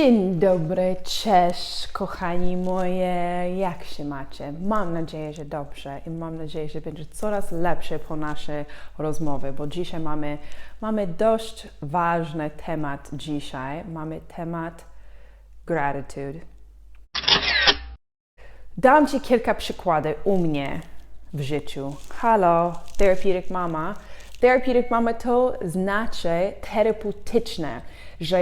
Dzień dobry, cześć, kochani moje. Jak się macie? Mam nadzieję, że dobrze i mam nadzieję, że będzie coraz lepsze po naszej rozmowie, bo dzisiaj mamy, mamy dość ważny temat dzisiaj. Mamy temat gratitude. Dam Ci kilka przykładów u mnie w życiu. Halo, Therapeutic Mama. Therapeutic Mama to znaczy terapeutyczne, że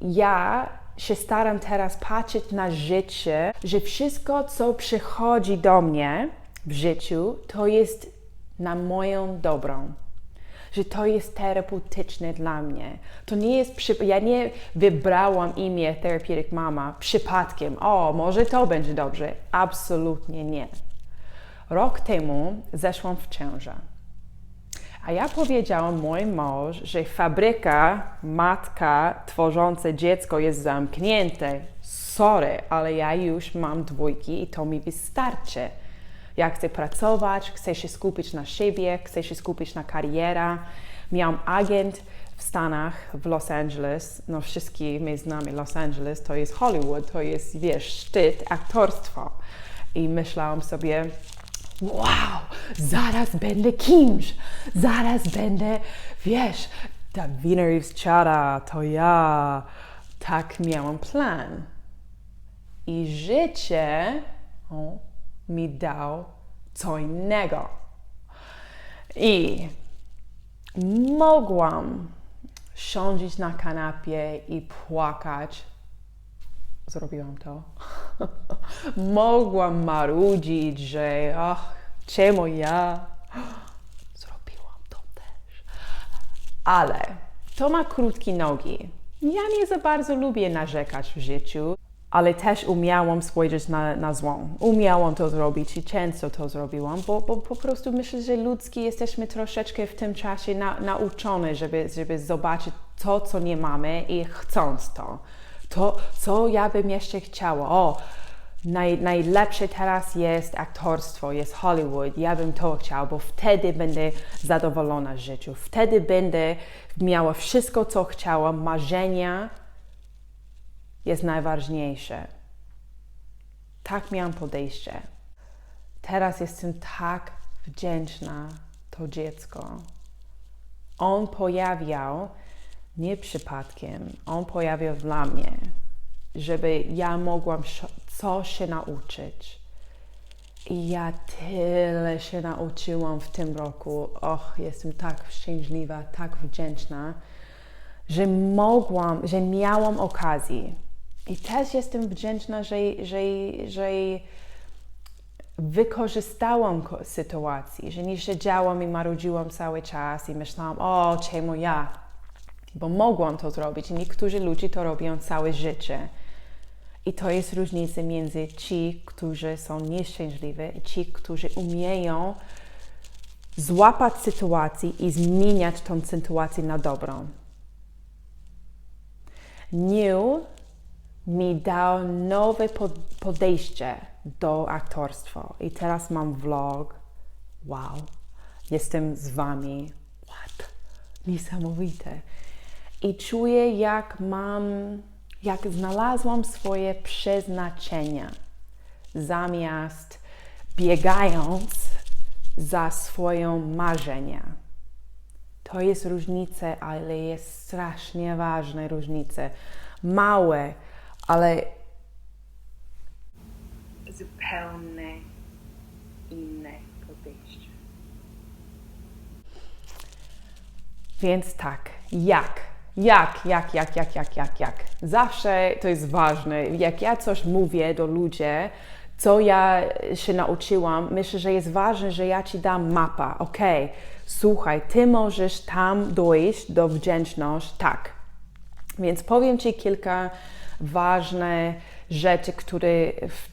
ja się staram teraz patrzeć na życie, że wszystko, co przychodzi do mnie w życiu, to jest na moją dobrą że to jest terapeutyczne dla mnie. To nie jest, przy... ja nie wybrałam imię Therapeutic Mama przypadkiem. O, może to będzie dobrze. Absolutnie nie. Rok temu zeszłam w ciążę. A ja powiedziałam mój mąż, że fabryka, matka tworząca dziecko jest zamknięta. Sorry, ale ja już mam dwójki i to mi wystarczy. Ja chcę pracować, chcę się skupić na siebie, chcę się skupić na karierę. Miałam agent w Stanach, w Los Angeles. No wszystkie my znamy Los Angeles, to jest Hollywood, to jest, wiesz, szczyt aktorstwa. I myślałam sobie, wow, zaraz będę kimś, zaraz będę, wiesz, Davina Reeves Chara, to ja. Tak miałam plan. I życie o, mi dał co innego. I mogłam siąść na kanapie i płakać. Zrobiłam to. mogłam marudzić, że ach, czemu ja? Zrobiłam to też. Ale to ma krótkie nogi. Ja nie za bardzo lubię narzekać w życiu ale też umiałam spojrzeć na, na złą. Umiałam to zrobić i często to zrobiłam, bo, bo po prostu myślę, że ludzki jesteśmy troszeczkę w tym czasie na, nauczone, żeby, żeby zobaczyć to, co nie mamy i chcąc to. To, co ja bym jeszcze chciała. O, naj, najlepsze teraz jest aktorstwo, jest Hollywood. Ja bym to chciała, bo wtedy będę zadowolona w życiu. Wtedy będę miała wszystko, co chciałam, marzenia, jest najważniejsze. Tak miałam podejście. Teraz jestem tak wdzięczna to dziecko. On pojawiał nie przypadkiem, on pojawiał dla mnie, żeby ja mogłam coś się nauczyć. I ja tyle się nauczyłam w tym roku. Och, jestem tak szczęśliwa, tak wdzięczna, że mogłam, że miałam okazję i też jestem wdzięczna, że, że, że wykorzystałam sytuacji, że nie siedziałam i marudziłam cały czas i myślałam, o, czemu ja? Bo mogłam to zrobić. Niektórzy ludzie to robią całe życie. I to jest różnica między ci, którzy są nieszczęśliwi i ci, którzy umieją złapać sytuację i zmieniać tą sytuację na dobrą. New mi dał nowe podejście do aktorstwa. I teraz mam vlog. Wow, jestem z Wami. What? Niesamowite. I czuję, jak mam, jak znalazłam swoje przeznaczenia. Zamiast biegając za swoją marzenia. To jest różnica, ale jest strasznie ważna różnica. Małe, ale zupełnie inne podejście. Więc tak, jak? Jak, jak, jak, jak, jak, jak, jak? Zawsze to jest ważne. Jak ja coś mówię do ludzi, co ja się nauczyłam, myślę, że jest ważne, że ja ci dam mapa. Ok, słuchaj, ty możesz tam dojść do wdzięczności, tak. Więc powiem ci kilka ważne rzeczy, które w,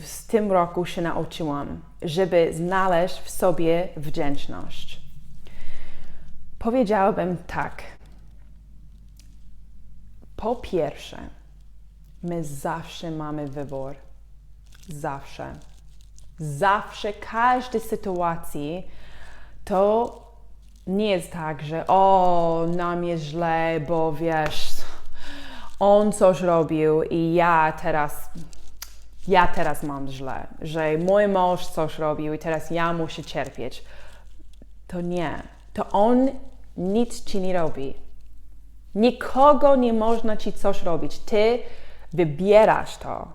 w tym roku się nauczyłam, żeby znaleźć w sobie wdzięczność. Powiedziałabym tak. Po pierwsze, my zawsze mamy wybór. Zawsze. Zawsze, każdej sytuacji to nie jest tak, że o, nam jest źle, bo wiesz, on coś robił i ja teraz, ja teraz mam źle, że mój mąż coś robił i teraz ja muszę cierpieć. To nie. To on nic ci nie robi. Nikogo nie można ci coś robić. Ty wybierasz to.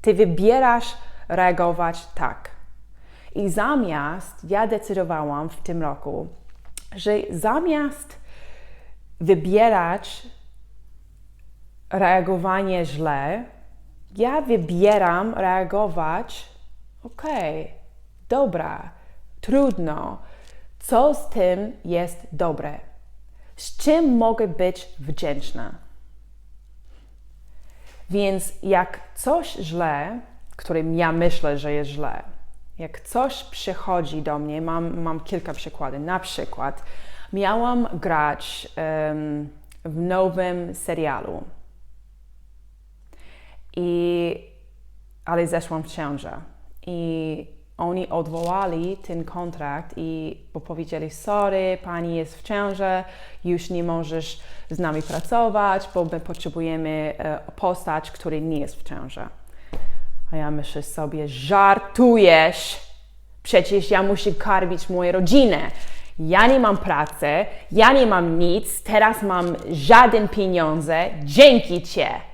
Ty wybierasz reagować tak. I zamiast, ja decydowałam w tym roku, że zamiast wybierać reagowanie źle, ja wybieram reagować, okej, dobra, trudno, co z tym jest dobre, z czym mogę być wdzięczna. Więc jak coś źle, którym ja myślę, że jest źle, jak coś przychodzi do mnie, mam, mam kilka przykładów. Na przykład miałam grać um, w nowym serialu, i, ale zeszłam w ciążę. I oni odwołali ten kontrakt i powiedzieli, sorry, pani jest w ciąży, już nie możesz z nami pracować, bo my potrzebujemy e, postać, która nie jest w ciąży. A ja myślę sobie, żartujesz, przecież ja muszę karmić moją rodzinę. Ja nie mam pracy, ja nie mam nic, teraz mam żaden pieniądze, dzięki Cię.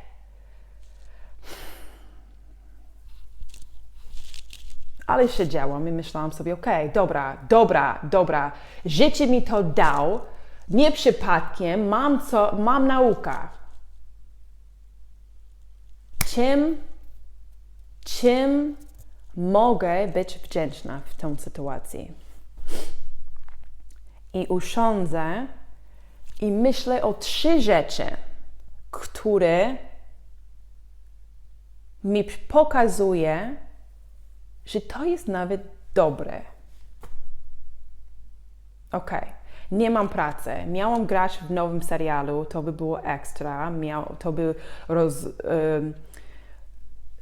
Ale siedziałam i myślałam sobie, okej, okay, dobra, dobra, dobra, życie mi to dał, nie przypadkiem, mam, co, mam naukę. Czym, czym mogę być wdzięczna w tej sytuacji? I usiądzę i myślę o trzy rzeczy, które mi pokazuje, że to jest nawet dobre. Ok, nie mam pracy. Miałam grać w nowym serialu, to by było ekstra. Miał, to, by roz,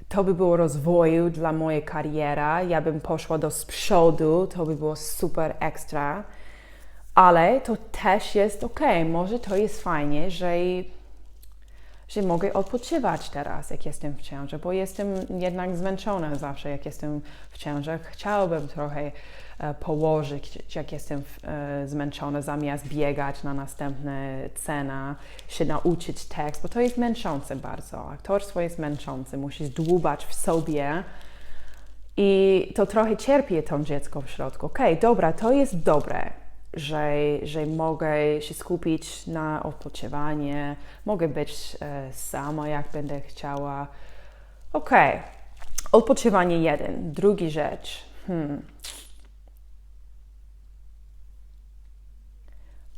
to by było rozwoju dla mojej kariery. Ja bym poszła do przodu, to by było super ekstra. Ale to też jest ok, może to jest fajnie, że że mogę odpoczywać teraz, jak jestem w ciąży, bo jestem jednak zmęczona zawsze, jak jestem w ciąży. Chciałabym trochę e, położyć, jak jestem e, zmęczona, zamiast biegać na następne cena, się nauczyć tekst, bo to jest męczące bardzo. Aktorstwo jest męczące, musisz dłubać w sobie. I to trochę cierpi to dziecko w środku. Okej, okay, dobra, to jest dobre że, że mogę się skupić na odpoczywanie, mogę być e, sama, jak będę chciała. Ok, odpoczywanie jeden. Drugi rzecz. Hmm.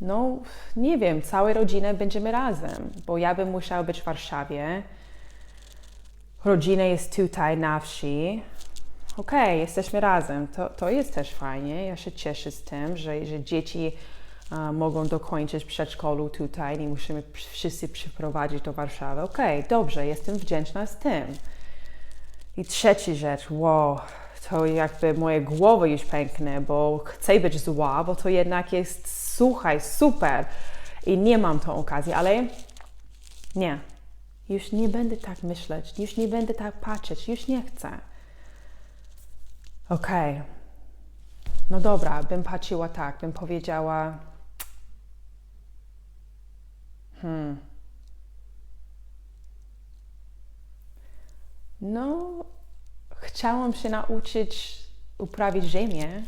No, nie wiem, całe rodzinę będziemy razem, bo ja bym musiała być w Warszawie. Rodzina jest tutaj na wsi, okej, okay, jesteśmy razem, to, to jest też fajnie. Ja się cieszę z tym, że, że dzieci mogą dokończyć przedszkolu tutaj, nie musimy wszyscy przyprowadzić do Warszawy. Okej, okay, dobrze, jestem wdzięczna z tym. I trzecia rzecz, wow, to jakby moje głowy już pęknie, bo chcę być zła, bo to jednak jest, słuchaj, super. I nie mam tą okazji, ale nie. Już nie będę tak myśleć, już nie będę tak patrzeć, już nie chcę. Okej. Okay. No dobra, bym patrzyła tak, bym powiedziała. Hmm. No, chciałam się nauczyć uprawić ziemię.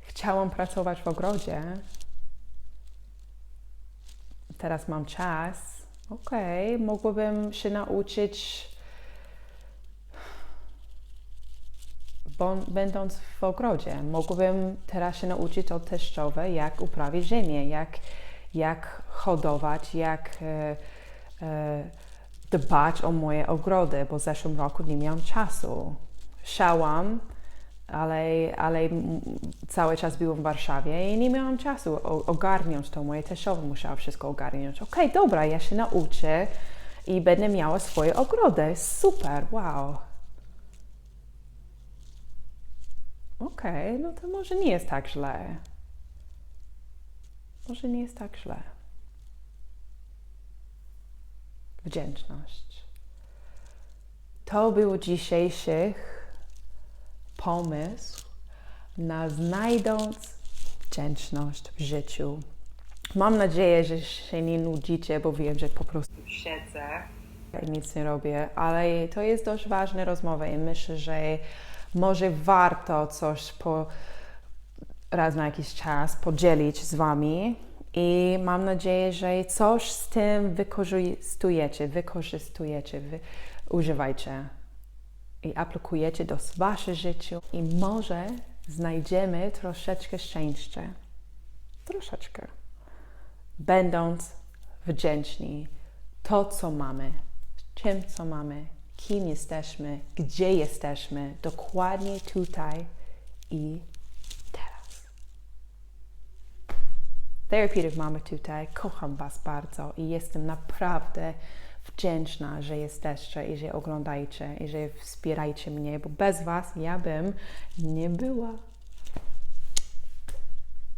Chciałam pracować w ogrodzie. Teraz mam czas. Okej, okay. mogłabym się nauczyć będąc w ogrodzie. Mogłabym teraz się nauczyć od teściowej, jak uprawić ziemię, jak, jak hodować, jak e, e, dbać o moje ogrody, bo w zeszłym roku nie miałam czasu. Szałam, ale, ale cały czas byłam w Warszawie i nie miałam czasu ogarnąć to. Moje teściowe musiała wszystko ogarnąć. Okej, okay, dobra, ja się nauczę i będę miała swoje ogrody. Super, wow. Okej, okay, no to może nie jest tak źle. Może nie jest tak źle. Wdzięczność. To był dzisiejszych pomysł na znajdą wdzięczność w życiu. Mam nadzieję, że się nie nudzicie, bo wiem, że po prostu siedzę i nic nie robię, ale to jest dość ważna rozmowa i myślę, że może warto coś po raz na jakiś czas podzielić z Wami i mam nadzieję, że coś z tym wykorzystujecie, wykorzystujecie, wy, używajcie i aplikujecie do Waszego życia i może znajdziemy troszeczkę szczęścia. Troszeczkę. Będąc wdzięczni to, co mamy, czym, co mamy, kim jesteśmy, gdzie jesteśmy, dokładnie tutaj i teraz. Therapeutic Mama tutaj, kocham Was bardzo i jestem naprawdę wdzięczna, że jesteście i że oglądajcie i że wspierajcie mnie, bo bez Was ja bym nie była.